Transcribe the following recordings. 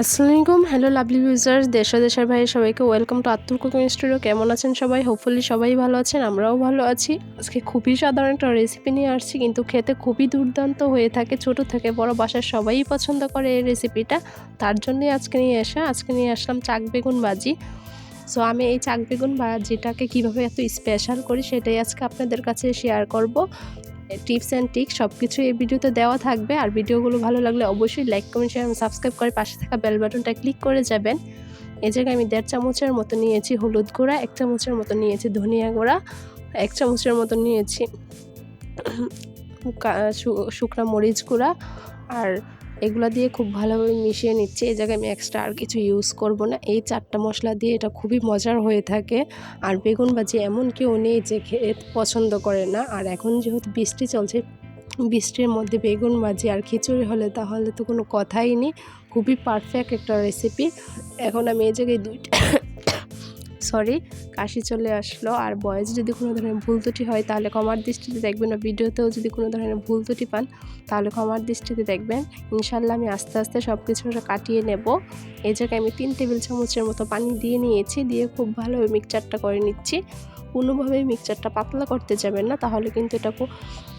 আসসালামু আলাইকুম। Hello lovely users দেশ দেশের ভাই সবাইকে ওয়েলকাম টু আত্মুর কুকিং স্টুডিও কেমন আছেন সবাই? হোপফুলি সবাই ভালো আছেন, আমরাও ভালো আছি। আজকে খুবই সাধারণ একটা রেসিপি নিয়ে আসছি, কিন্তু খেতে খুবই দুর্দান্ত হয়ে থাকে, ছোট থেকে বড় বাসার সবাই পছন্দ করে এই রেসিপিটা তার জন্যই আজকে নিয়ে আসা। আজকে নিয়ে আসলাম চাক বেগুন ভাজি। সো আমি এই চাক বেগুন ভাজিটাকে কীভাবে এত স্পেশাল করি, সেটাই আজকে আপনাদের কাছে শেয়ার করব। টিপস অ্যান্ড টিক সব কিছু এই ভিডিওতে দেওয়া থাকবে। আর ভিডিওগুলো ভালো লাগলে অবশ্যই লাইক, কমেন্ট শেয়ার এবং সাবস্ক্রাইব করে পাশে থাকা বেল বাটনটা ক্লিক করে যাবেন। এ জায়গায় আমি দেড় চামচের মতো নিয়েছি হলুদ গুঁড়া, এক চামচের মতো নিয়েছি ধনিয়া গুঁড়া, এক চামচের মতো নিয়েছি শুকনা মরিচ গুঁড়া, আর এগুলো দিয়ে খুব ভালোভাবে মিশিয়ে নিচ্ছি। এই জায়গায় আমি এক্সট্রা আর কিছু ইউজ করব না। এই চারটা মশলা দিয়ে এটা খুবই মজার হয়ে থাকে। আর বেগুন ভাজি এমন কেউ নেই যে খেয়ে পছন্দ করে না। আর এখন যেহেতু বৃষ্টি চলছে, বৃষ্টির মধ্যে বেগুন ভাজি আর খিচুড়ি হলে তাহলে তো কোনো কথাই নেই। খুবই পারফেক্ট একটা রেসিপি এখন আমি এই জায়গায় দুইটা সরি, কাশি চলে আসলো। আর বয়স যদি কোনো ধরনের ভুল ত্রুটি হয়, তাহলে কমার দৃষ্টিতে দেখবেন না ভিডিওতেও যদি কোনো ধরনের ভুল ত্রুটি পান, তাহলে কমার দৃষ্টিতে দেখবেন ইনশাল্লাহ আমি আস্তে আস্তে সব কিছু কাটিয়ে নেব। এই জায়গায় আমি তিন টেবিল চামচের মতো পানি দিয়ে নিয়েছি, দিয়ে খুব ভালোভাবে মিক্সচারটা করে নিচ্ছি। কোনোভাবেই মিক্সচারটা পাতলা করতে যাবেন না, তাহলে কিন্তু এটা খুব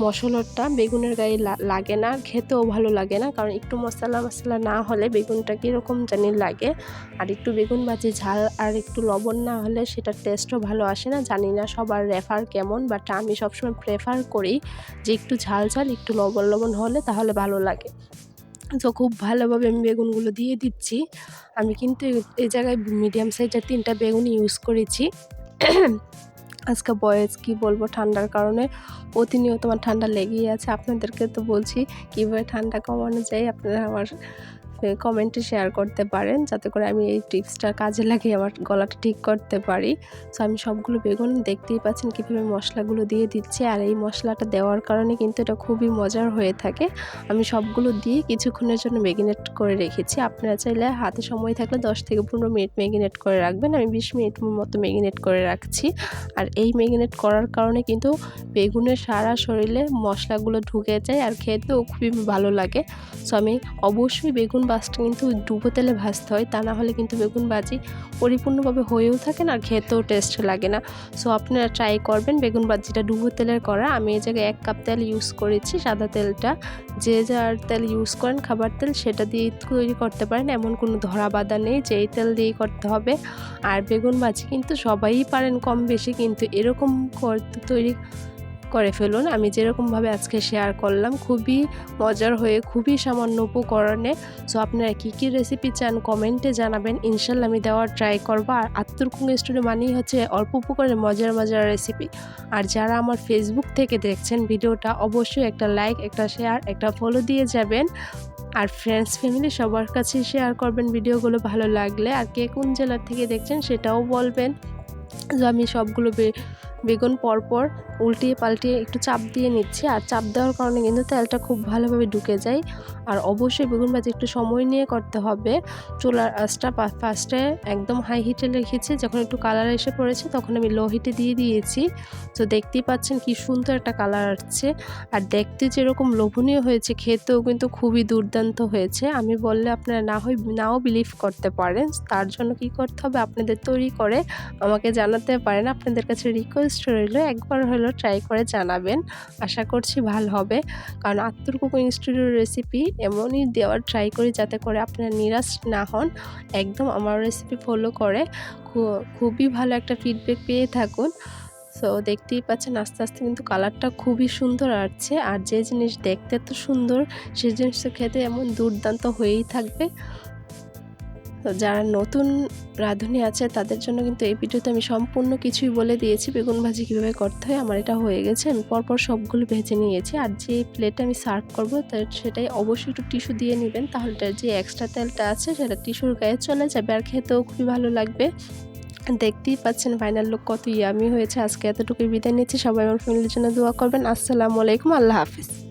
মশলাটা বেগুনের গায়ে লাগে না, খেতেও ভালো লাগে না। কারণ একটু মশলা মশলা না হলে বেগুনটা কীরকম জানি লাগে। আর একটু বেগুন ভাজি ঝাল আর একটু লবণ না হলে সেটার টেস্টও ভালো আসে না। জানি না সবার রেফার কেমন বাট আমি সবসময় প্রেফার করি যে একটু ঝাল ঝাল, একটু লবণ লবণ হলে তাহলে ভালো লাগে। তো খুব ভালোভাবে আমি বেগুনগুলো দিয়ে দিচ্ছি। আমি কিন্তু এই জায়গায় মিডিয়াম সাইজের তিনটা বেগুন ইউজ করেছি। আজকে বয়েস কি বলব, ঠান্ডার কারণে প্রতিনিয়ত আমার ঠান্ডা লেগেই আছে। আপনাদেরকে তো বলছি, কীভাবে ঠান্ডা কমানো যায়, আপনারা আমার কমেন্টে শেয়ার করতে পারেন, যাতে করে আমি এই টিপসটা কাজে লাগিয়ে আমার গলাটা ঠিক করতে পারি। সো আমি সবগুলো বেগুন দেখতেই পাচ্ছেন কীভাবে মশলাগুলো দিয়ে দিচ্ছি, আর এই মশলাটা দেওয়ার কারণে কিন্তু এটা খুবই মজার হয়ে থাকে। আমি সবগুলো দিয়ে কিছুক্ষণের জন্য ম্যাগিনেট করে রেখেছি। আপনারা চাইলে হাতে সময় থাকলে দশ থেকে পনেরো মিনিট ম্যাগিনেট করে রাখবেন। আমি বিশ মিনিট মতো ম্যাগিনেট করে রাখছি। আর এই ম্যাগিনেট করার কারণে কিন্তু বেগুনের সারা শরীরে মশলাগুলো ঢুকে যায়, আর খেতেও খুবই ভালো লাগে। সো আমি অবশ্যই বেগুন বাসটা কিন্তু ডুবো তেলে ভাজতে হয়, তা না হলে কিন্তু বেগুন ভাজি পরিপূর্ণভাবে হয়েও থাকে না আর খেতেও টেস্ট লাগে না। সো আপনারা ট্রাই করবেন বেগুন ভাজিটা ডুবো তেলের করা। আমি এই জায়গায় এক কাপ তেল ইউজ করেছি, সাদা তেলটা। যে যার তেল ইউজ করেন, খাবার তেল, সেটা দিয়ে তৈরি করতে পারেন। এমন কোনো ধরা বাধা নেই যে এই তেল দিয়েই করতে হবে। আর বেগুন ভাজি কিন্তু সবাই পারেন কম বেশি, কিন্তু এরকম তৈরি করে ফেলুন। আমি যেরকমভাবে আজকে শেয়ার করলাম, খুবই মজার হয়ে, খুবই সামান্য উপকরণে। সো আপনারা কী কী রেসিপি চান কমেন্টে জানাবেন। ইনশাল্লাহ আমি দেওয়ার ট্রাই করব। আর আত্মর কুঙ্গ স্টুডিও মানেই হচ্ছে অল্প উপকরণে মজার মজার রেসিপি আর যারা আমার ফেসবুক থেকে দেখছেন ভিডিওটা, অবশ্যই একটা লাইক একটা শেয়ার একটা ফলো দিয়ে যাবেন। আর ফ্রেন্ডস ফ্যামিলি সবার কাছে শেয়ার করবেন ভিডিওগুলো ভালো লাগলে। আর কে কোন জেলার থেকে দেখছেন সেটাও বলবেন। আমি সবগুলো বেগুন পরপর উল্টিয়ে পাল্টিয়ে একটু চাপ দিয়ে নিচ্ছি। আর চাপ দেওয়ার কারণে কিন্তু তেলটা খুব ভালোভাবে ঢুকে যায়। আর অবশ্যই বেগুন ভাজি একটু সময় নিয়ে করতে হবে। চুলার আঁচটা ফার্স্টে একদম হাই হিটে রেখেছি। যখন একটু কালার এসে পড়েছে তখন আমি লো হিটে দিয়ে দিয়েছি। তো দেখতেই পাচ্ছেন কি সুন্দর একটা কালার আসছে। আর দেখতে যেরকম লোভনীয় হয়েছে, খেতেও কিন্তু খুবই দুর্দান্ত হয়েছে। আমি বললে আপনারা না হয়, নাও বিলিভ করতে পারেন। তার জন্য কি করতে হবে? আপনাদের তৈরি করে আমাকে জানাতে পারেন। আপনাদের কাছে রিকোয়েস্ট রইল, একবার হলো ট্রাই করে জানাবেন। আশা করছি ভালো হবে। কারণ আত্মর কুকিং স্টুডিওর রেসিপি এমনই দেওয়ার ট্রাই করি যাতে করে আপনারা নিরাশ না হন। একদম আমার রেসিপি ফলো করে। খুবই ভালো একটা ফিডব্যাক পেয়ে থাকুন। সো দেখতেই পাচ্ছেন আস্তে আস্তে কিন্তু কালারটা খুবই সুন্দর আসছে। আর যে জিনিস দেখতে তো সুন্দর, সেই জিনিসটা খেতে এমন দুর্দান্ত হয়েই থাকবে। তো যারা নতুন রাঁধুনি আছে, তাদের জন্য কিন্তু এই ভিডিওতে আমি সম্পূর্ণ কিছুই বলে দিয়েছি। বেগুন ভাজি কীভাবে করতে হয়, আমার এটা হয়ে গেছে। আমি পরপর সবগুলো ভেজে নিয়েছি আর যে প্লেটে আমি সার্ভ করব সেটাই অবশ্যই একটু টিস্যু দিয়ে নেবেন। তাহলে যে এক্সট্রা তেলটা আছে, সেটা টিস্যুর গায়ে চলে যাবে আর খেতেও খুবই ভালো লাগবে। দেখতেই পাচ্ছেন ফাইনাল লোক কত ইয়ামি হয়েছে। আজকে এতটুকুই বিদায় নিচ্ছি। সবাই আমার ফ্যামিলির জন্য দোয়া করবেন। আসসালামু আলাইকুম। আল্লাহ হাফিজ।